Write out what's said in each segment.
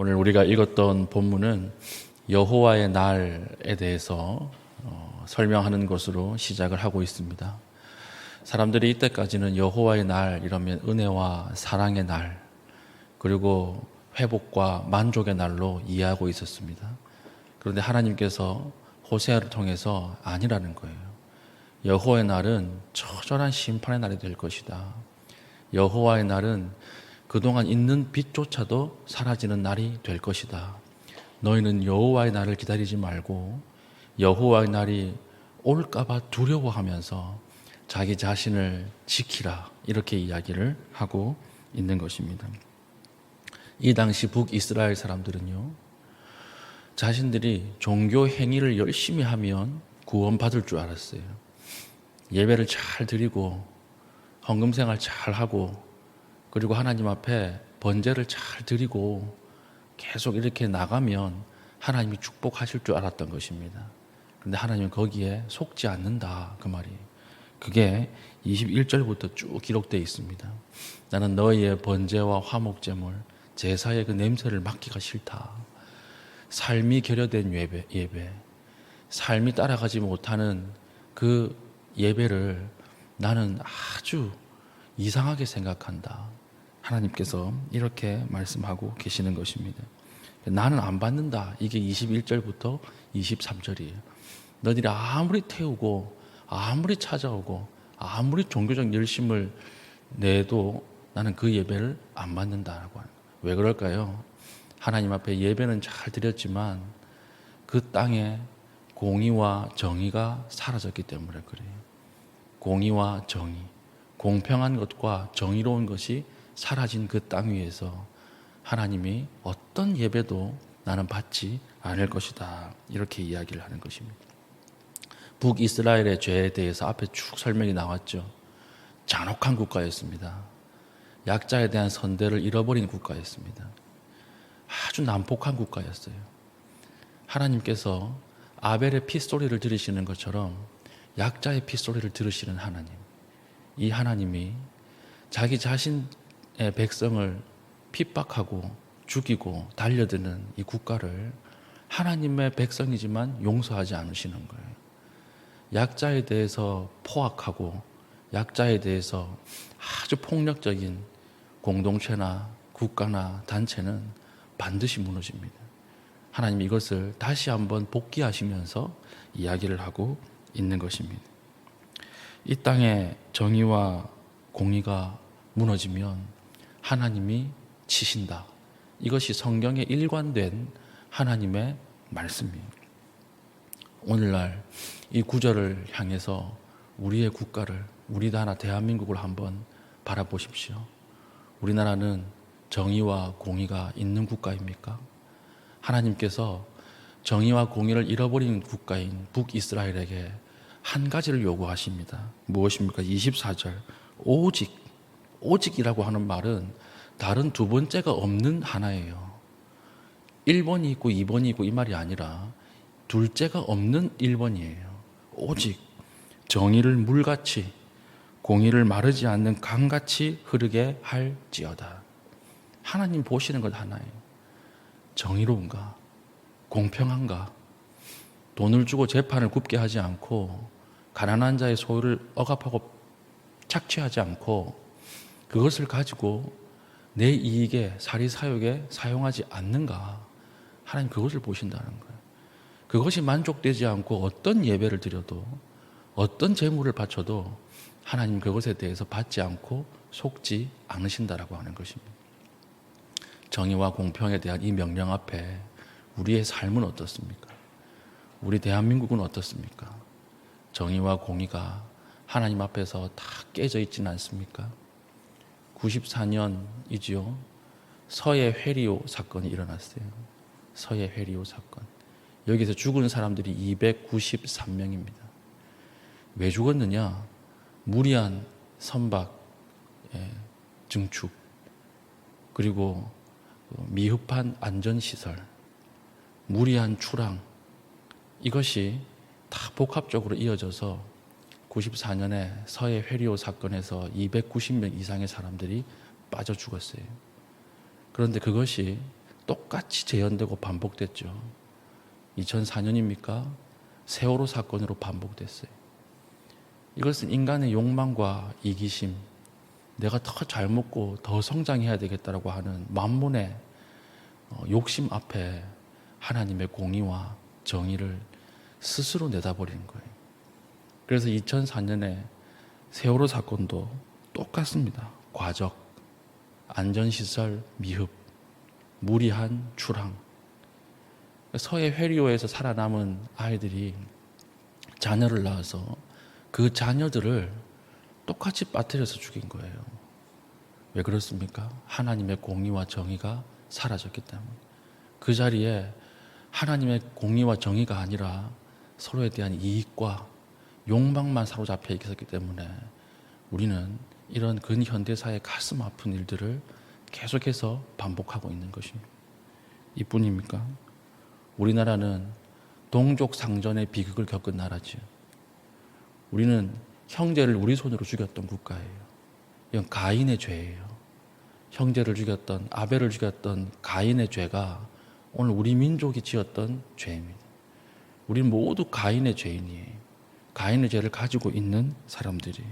오늘 우리가 읽었던 본문은 여호와의 날에 대해서 어, 설명하는 것으로 시작을 하고 있습니다. 사람들이 이때까지는 여호와의 날 이러면 은혜와 사랑의 날 그리고 회복과 만족의 날로 이해하고 있었습니다. 그런데 하나님께서 호세아를 통해서 아니라는 거예요. 여호와의 날은 처절한 심판의 날이 될 것이다. 여호와의 날은 그동안 있는 빛조차도 사라지는 날이 될 것이다. 너희는 여호와의 날을 기다리지 말고 여호와의 날이 올까봐 두려워하면서 자기 자신을 지키라 이렇게 이야기를 하고 있는 것입니다. 이 당시 북이스라엘 사람들은요 자신들이 종교 행위를 열심히 하면 구원받을 줄 알았어요. 예배를 잘 드리고 헌금 생활 잘 하고 그리고 하나님 앞에 번제를 잘 드리고 계속 이렇게 나가면 하나님이 축복하실 줄 알았던 것입니다. 근데 하나님은 거기에 속지 않는다 그 말이. 그게 21절부터 쭉 기록되어 있습니다. 나는 너희의 번제와 화목제물 제사의 그 냄새를 맡기가 싫다. 삶이 결여된 예배, 예배, 삶이 따라가지 못하는 그 예배를 나는 아주 이상하게 생각한다. 하나님께서 이렇게 말씀하고 계시는 것입니다. 나는 안 받는다. 이게 21절부터 23절이에요. 너희들이 아무리 태우고 아무리 찾아오고 아무리 종교적 열심을 내도 나는 그 예배를 안 받는다라고 하는 거예요. 왜 그럴까요? 하나님 앞에 예배는 잘 드렸지만 그 땅에 공의와 정의가 사라졌기 때문에 그래요. 공의와 정의, 공평한 것과 정의로운 것이 사라진 그 땅 위에서 하나님이 어떤 예배도 나는 받지 않을 것이다. 이렇게 이야기를 하는 것입니다. 북이스라엘의 죄에 대해서 앞에 쭉 설명이 나왔죠. 잔혹한 국가였습니다. 약자에 대한 선대를 잃어버린 국가였습니다. 아주 난폭한 국가였어요. 하나님께서 아벨의 핏소리를 들으시는 것처럼 약자의 핏소리를 들으시는 하나님. 이 하나님이 자기 자신의 백성을 핍박하고 죽이고 달려드는 이 국가를 하나님의 백성이지만 용서하지 않으시는 거예요. 약자에 대해서 포악하고 약자에 대해서 아주 폭력적인 공동체나 국가나 단체는 반드시 무너집니다. 하나님 이것을 다시 한번 복귀하시면서 이야기를 하고 있는 것입니다. 이 땅에 정의와 공의가 무너지면 하나님이 치신다. 이것이 성경에 일관된 하나님의 말씀이에요. 오늘날 이 구절을 향해서 우리의 국가를, 우리 나라 대한민국을 한번 바라보십시오. 우리나라는 정의와 공의가 있는 국가입니까? 하나님께서 정의와 공의를 잃어버린 국가인 북이스라엘에게 한 가지를 요구하십니다. 무엇입니까? 24절. 오직, 오직이라고 하는 말은 다른 두 번째가 없는 하나예요. 1번이 있고 2번이 있고 이 말이 아니라 둘째가 없는 1번이에요. 오직 정의를 물같이 공의를 마르지 않는 강같이 흐르게 할지어다. 하나님 보시는 것 하나예요. 정의로운가? 공평한가? 돈을 주고 재판을 굽게 하지 않고 가난한 자의 소유를 억압하고 착취하지 않고 그것을 가지고 내 이익에 사리 사욕에 사용하지 않는가? 하나님 그것을 보신다는 거예요. 그것이 만족되지 않고 어떤 예배를 드려도 어떤 재물을 바쳐도 하나님 그것에 대해서 받지 않고 속지 않으신다라고 하는 것입니다. 정의와 공평에 대한 이 명령 앞에 우리의 삶은 어떻습니까? 우리 대한민국은 어떻습니까? 정의와 공의가 하나님 앞에서 다 깨져 있지는 않습니까? 94년이지요. 서해 회리오 사건이 일어났어요. 서해 회리오 사건. 여기서 죽은 사람들이 293명입니다. 왜 죽었느냐? 무리한 선박, 예, 증축, 그리고 미흡한 안전시설, 무리한 출항, 이것이 다 복합적으로 이어져서 94년에 서해 회리오 사건에서 290명 이상의 사람들이 빠져 죽었어요. 그런데 그것이 똑같이 재현되고 반복됐죠. 2004년입니까? 세월호 사건으로 반복됐어요. 이것은 인간의 욕망과 이기심, 내가 더 잘 먹고 더 성장해야 되겠다라고 하는 만문의 어, 욕심 앞에 하나님의 공의와 정의를 스스로 내다버리는 거예요. 그래서 2004년에 세월호 사건도 똑같습니다. 과적, 안전시설 미흡, 무리한 출항. 서해 회리오에서 살아남은 아이들이 자녀를 낳아서 그 자녀들을 똑같이 빠뜨려서 죽인 거예요. 왜 그렇습니까? 하나님의 공의와 정의가 사라졌기 때문에. 그 자리에 하나님의 공의와 정의가 아니라 서로에 대한 이익과 욕망만 사로잡혀 있었기 때문에 우리는 이런 근현대사의 가슴 아픈 일들을 계속해서 반복하고 있는 것입니다. 이뿐입니까? 우리나라는 동족 상전의 비극을 겪은 나라지요. 우리는 형제를 우리 손으로 죽였던 국가예요. 이건 가인의 죄예요. 형제를 죽였던 아벨을 죽였던 가인의 죄가 오늘 우리 민족이 지었던 죄입니다. 우리는 모두 가인의 죄인이에요. 가인의 죄를 가지고 있는 사람들이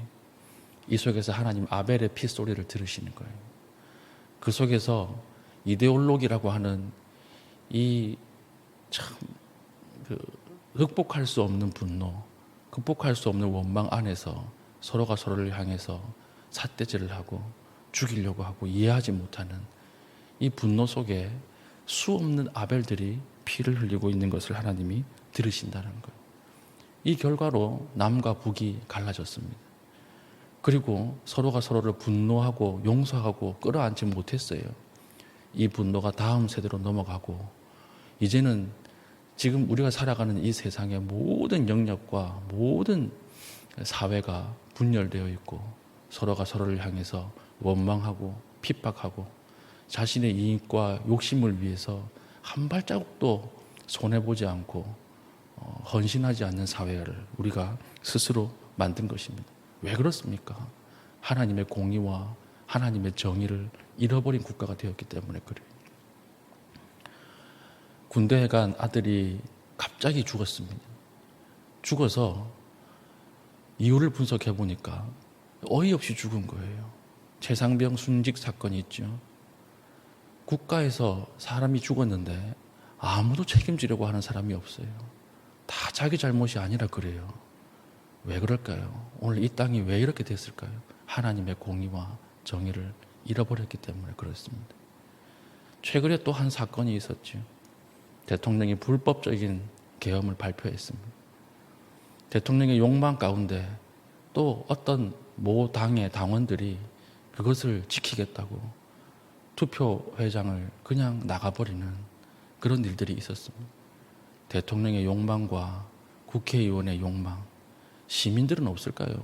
이 속에서 하나님 아벨의 피 소리를 들으시는 거예요. 그 속에서 이데올로기라고 하는 이참 그 극복할 수 없는 분노, 극복할 수 없는 원망 안에서 서로가 서로를 향해서 삿대질을 하고 죽이려고 하고 이해하지 못하는 이 분노 속에 수 없는 아벨들이 피를 흘리고 있는 것을 하나님이 들으신다는 거예요. 이 결과로 남과 북이 갈라졌습니다. 그리고 서로가 서로를 분노하고 용서하고 끌어안지 못했어요. 이 분노가 다음 세대로 넘어가고 이제는 지금 우리가 살아가는 이 세상의 모든 영역과 모든 사회가 분열되어 있고 서로가 서로를 향해서 원망하고 핍박하고 자신의 이익과 욕심을 위해서 한 발자국도 손해보지 않고 어, 헌신하지 않는 사회를 우리가 스스로 만든 것입니다. 왜 그렇습니까? 하나님의 공의와 하나님의 정의를 잃어버린 국가가 되었기 때문에 그래요. 군대에 간 아들이 갑자기 죽었습니다. 죽어서 이유를 분석해 보니까 어이없이 죽은 거예요. 최상병 순직 사건이 있죠. 국가에서 사람이 죽었는데 아무도 책임지려고 하는 사람이 없어요. 다 자기 잘못이 아니라 그래요. 왜 그럴까요? 오늘 이 땅이 왜 이렇게 됐을까요? 하나님의 공의와 정의를 잃어버렸기 때문에 그렇습니다. 최근에 또 한 사건이 있었죠. 대통령이 불법적인 계엄을 발표했습니다. 대통령의 욕망 가운데 또 어떤 모 당의 당원들이 그것을 지키겠다고 투표회장을 그냥 나가버리는 그런 일들이 있었습니다. 대통령의 욕망과 국회의원의 욕망, 시민들은 없을까요?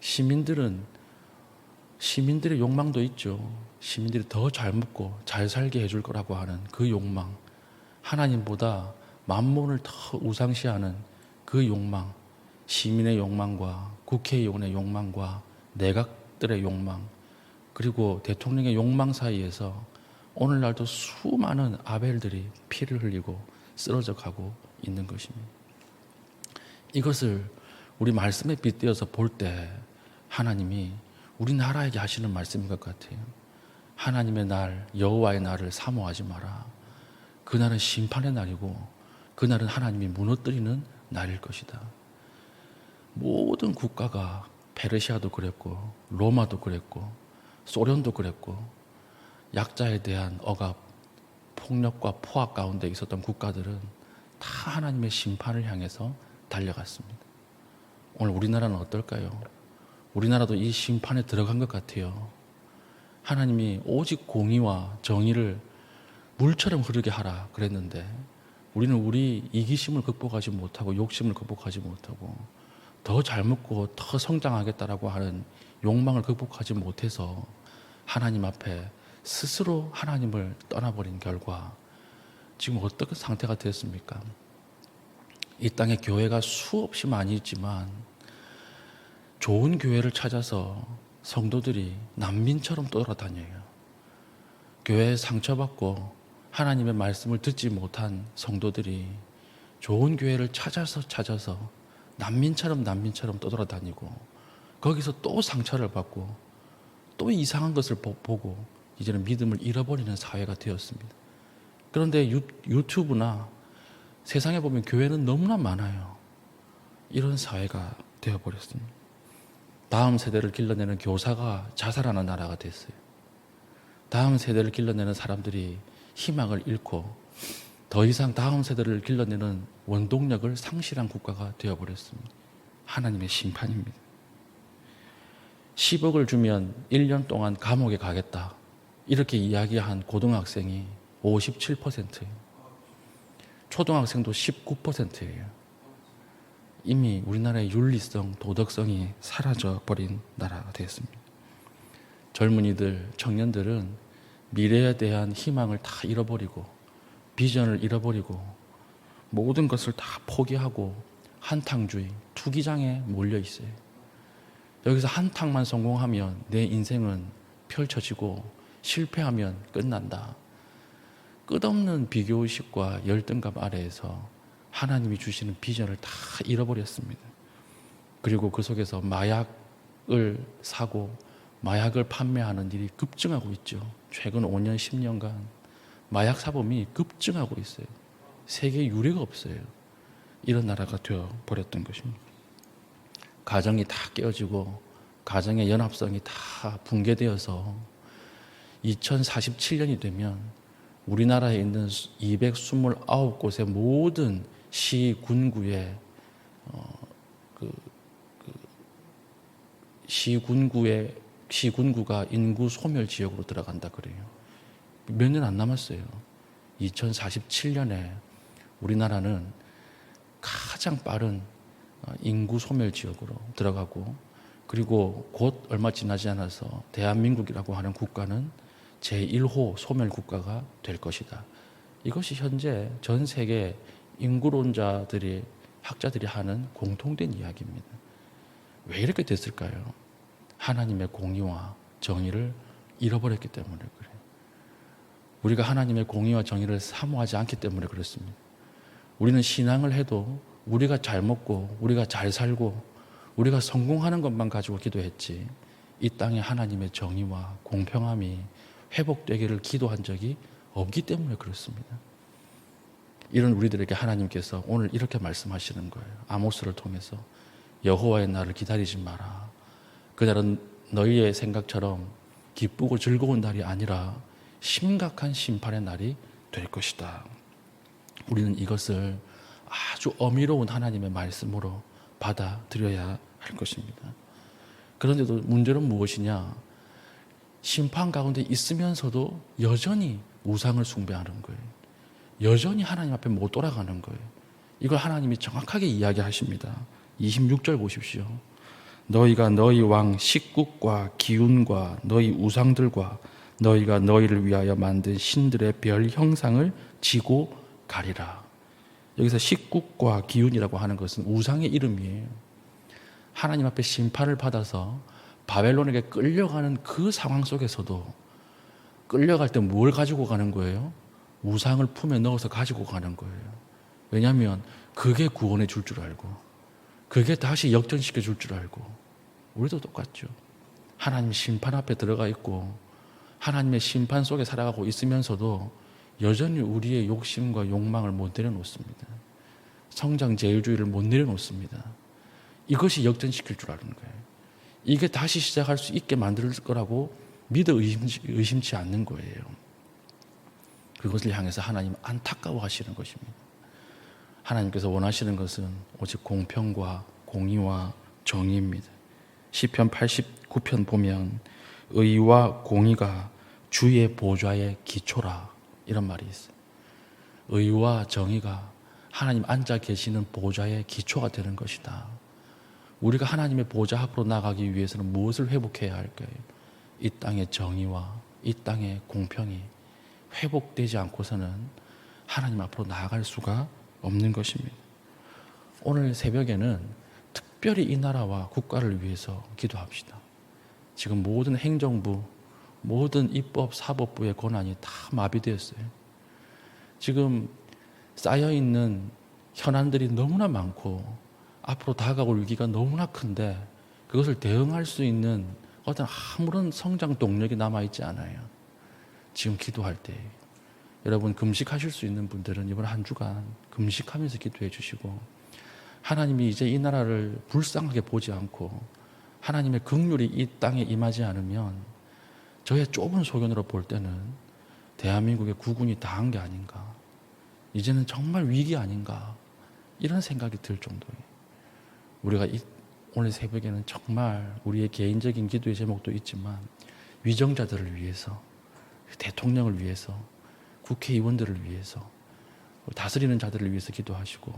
시민들은 시민들의 욕망도 있죠. 시민들이 더 잘 먹고 잘 살게 해줄 거라고 하는 그 욕망, 하나님보다 만몬을 더 우상시하는 그 욕망, 시민의 욕망과 국회의원의 욕망과 내각들의 욕망, 그리고 대통령의 욕망 사이에서 오늘날도 수많은 아벨들이 피를 흘리고 쓰러져 가고 있는 것입니다. 이것을 우리 말씀에 빗대어서 볼 때 하나님이 우리나라에게 하시는 말씀인 것 같아요. 하나님의 날, 여호와의 날을 사모하지 마라. 그날은 심판의 날이고 그날은 하나님이 무너뜨리는 날일 것이다. 모든 국가가 페르시아도 그랬고 로마도 그랬고 소련도 그랬고 약자에 대한 억압, 폭력과 포악 가운데 있었던 국가들은 다 하나님의 심판을 향해서 달려갔습니다. 오늘 우리나라는 어떨까요? 우리나라도 이 심판에 들어간 것 같아요. 하나님이 오직 공의와 정의를 물처럼 흐르게 하라 그랬는데 우리는 우리 이기심을 극복하지 못하고 욕심을 극복하지 못하고 더 잘 먹고 더 성장하겠다라고 하는 욕망을 극복하지 못해서 하나님 앞에 스스로 하나님을 떠나버린 결과 지금 어떤 상태가 됐습니까? 이 땅에 교회가 수없이 많이 있지만 좋은 교회를 찾아서 성도들이 난민처럼 돌아다녀요. 교회에 상처받고 하나님의 말씀을 듣지 못한 성도들이 좋은 교회를 찾아서 찾아서 난민처럼 난민처럼 떠돌아다니고 거기서 또 상처를 받고 또 이상한 것을 보- 보고 이제는 믿음을 잃어버리는 사회가 되었습니다. 그런데 유, 유튜브나 세상에 보면 교회는 너무나 많아요. 이런 사회가 되어버렸습니다. 다음 세대를 길러내는 교사가 자살하는 나라가 됐어요. 다음 세대를 길러내는 사람들이 희망을 잃고 더 이상 다음 세대를 길러내는 원동력을 상실한 국가가 되어버렸습니다. 하나님의 심판입니다. 10억을 주면 1년 동안 감옥에 가겠다. 이렇게 이야기한 고등학생이 57%예요. 초등학생도 19%예요. 이미 우리나라의 윤리성, 도덕성이 사라져 버린 나라가 되었습니다. 젊은이들, 청년들은 미래에 대한 희망을 다 잃어버리고 비전을 잃어버리고 모든 것을 다 포기하고 한탕주의, 투기장에 몰려 있어요. 여기서 한탕만 성공하면 내 인생은 펼쳐지고 실패하면 끝난다. 끝없는 비교의식과 열등감 아래에서 하나님이 주시는 비전을 다 잃어버렸습니다. 그리고 그 속에서 마약을 사고 마약을 판매하는 일이 급증하고 있죠. 최근 5년, 10년간 마약 사범이 급증하고 있어요. 세계 유례가 없어요. 이런 나라가 되어 버렸던 것입니다. 가정이 다 깨어지고 가정의 연합성이 다 붕괴되어서 2047년이 되면 우리나라에 있는 229곳의 모든 시 군구에 어, 그, 그 시 군구의 시 군구가 인구 소멸 지역으로 들어간다 그래요. 몇 년 안 남았어요. 2047년에 우리나라는 가장 빠른 어, 인구 소멸 지역으로 들어가고 그리고 곧 얼마 지나지 않아서 대한민국이라고 하는 국가는 제1호 소멸 국가가 될 것이다. 이것이 현재 전 세계 인구론자들이 학자들이 하는 공통된 이야기입니다. 왜 이렇게 됐을까요? 하나님의 공의와 정의를 잃어버렸기 때문에 그래요. 우리가 하나님의 공의와 정의를 사모하지 않기 때문에 그렇습니다. 우리는 신앙을 해도 우리가 잘 먹고 우리가 잘 살고 우리가 성공하는 것만 가지고 기도했지 이 땅에 하나님의 정의와 공평함이 회복되기를 기도한 적이 없기 때문에 그렇습니다. 이런 우리들에게 하나님께서 오늘 이렇게 말씀하시는 거예요. 아모스를 통해서 여호와의 날을 기다리지 마라. 그날은 너희의 생각처럼 기쁘고 즐거운 날이 아니라 심각한 심판의 날이 될 것이다. 우리는 이것을 아주 어미로운 하나님의 말씀으로 받아들여야 할 것입니다. 그런데도 문제는 무엇이냐? 심판 가운데 있으면서도 여전히 우상을 숭배하는 거예요. 여전히 하나님 앞에 못 돌아가는 거예요. 이걸 하나님이 정확하게 이야기하십니다. 26절 보십시오. 너희가 너희 왕 식국과 기운과 너희 우상들과 너희가 너희를 위하여 만든 신들의 별 형상을 지고 가리라. 여기서 식국과 기운이라고 하는 것은 우상의 이름이에요. 하나님 앞에 심판을 받아서 바벨론에게 끌려가는 그 상황 속에서도 끌려갈 때 뭘 가지고 가는 거예요? 우상을 품에 넣어서 가지고 가는 거예요. 왜냐하면 그게 구원해 줄 줄 알고 그게 다시 역전시켜 줄 줄 알고 우리도 똑같죠. 하나님 심판 앞에 들어가 있고 하나님의 심판 속에 살아가고 있으면서도 여전히 우리의 욕심과 욕망을 못 내려놓습니다. 성장 제일주의를 못 내려놓습니다. 이것이 역전시킬 줄 아는 거예요. 이게 다시 시작할 수 있게 만들 거라고 믿어 의심치, 의심치 않는 거예요. 그것을 향해서 하나님 안타까워 하시는 것입니다. 하나님께서 원하시는 것은 오직 공평과 공의와 정의입니다. 시편 89편 보면 의와 공의가 주의 보좌의 기초라 이런 말이 있어요. 의와 정의가 하나님 앉아 계시는 보좌의 기초가 되는 것이다. 우리가 하나님의 보좌 앞으로 나가기 위해서는 무엇을 회복해야 할까요? 이 땅의 정의와 이 땅의 공평이 회복되지 않고서는 하나님 앞으로 나아갈 수가 없는 것입니다. 오늘 새벽에는 특별히 이 나라와 국가를 위해서 기도합시다. 지금 모든 행정부, 모든 입법, 사법부의 권한이 다 마비되었어요. 지금 쌓여 있는 현안들이 너무나 많고 앞으로 다가올 위기가 너무나 큰데 그것을 대응할 수 있는 어떤 아무런 성장 동력이 남아 있지 않아요. 지금 기도할 때 여러분 금식하실 수 있는 분들은 이번 한 주간 금식하면서 기도해 주시고 하나님이 이제 이 나라를 불쌍하게 보지 않고 하나님의 긍휼이 이 땅에 임하지 않으면 저의 좁은 소견으로 볼 때는 대한민국의 국군이 다 한 게 아닌가. 이제는 정말 위기 아닌가. 이런 생각이 들 정도예요. 우리가 이, 오늘 새벽에는 정말 우리의 개인적인 기도의 제목도 있지만 위정자들을 위해서 대통령을 위해서 국회의원들을 위해서 다스리는 자들을 위해서 기도하시고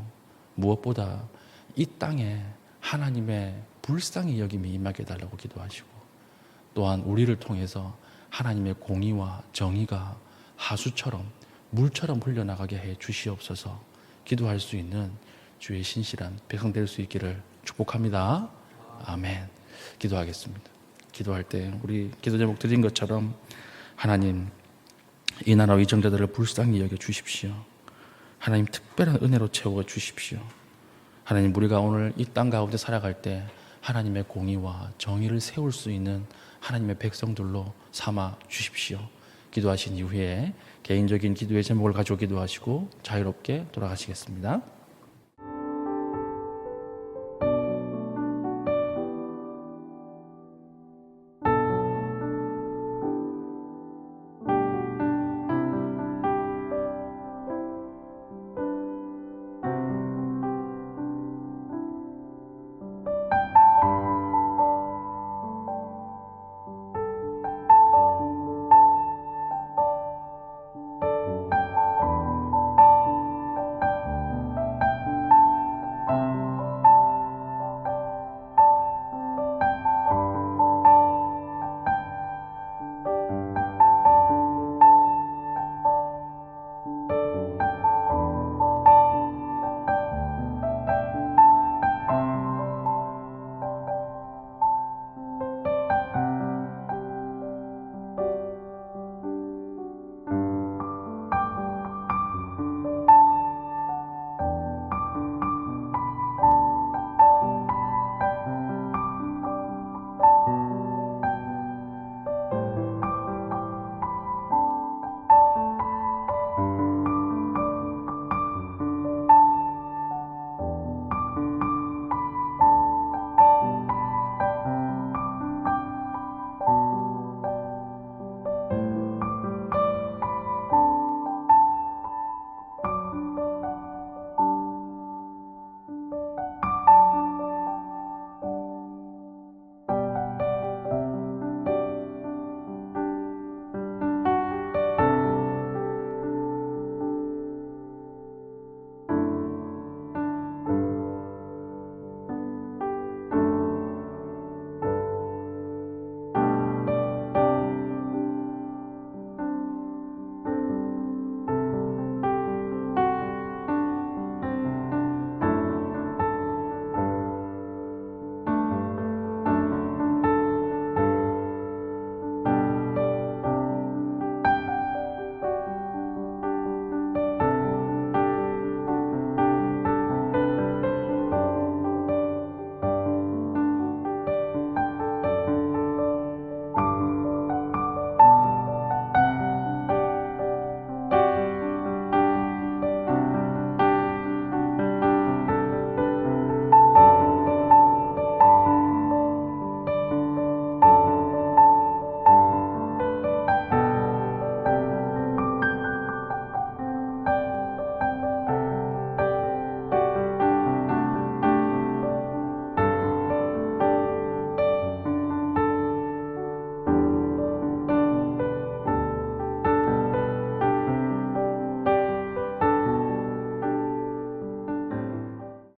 무엇보다 이 땅에 하나님의 불쌍히 여김이 임하게 해달라고 기도하시고 또한 우리를 통해서 하나님의 공의와 정의가 하수처럼 물처럼 흘려나가게 해 주시옵소서 기도할 수 있는 주의 신실한 백성 될 수 있기를 축복합니다. 아멘. 기도하겠습니다. 기도할 때 우리 기도 제목 드린 것처럼 하나님 이 나라 위정자들을 불쌍히 여겨 주십시오. 하나님 특별한 은혜로 채워 주십시오. 하나님 우리가 오늘 이 땅 가운데 살아갈 때 하나님의 공의와 정의를 세울 수 있는 하나님의 백성들로 삼아 주십시오. 기도하신 이후에 개인적인 기도의 제목을 가지고 기도하시고 자유롭게 돌아가시겠습니다.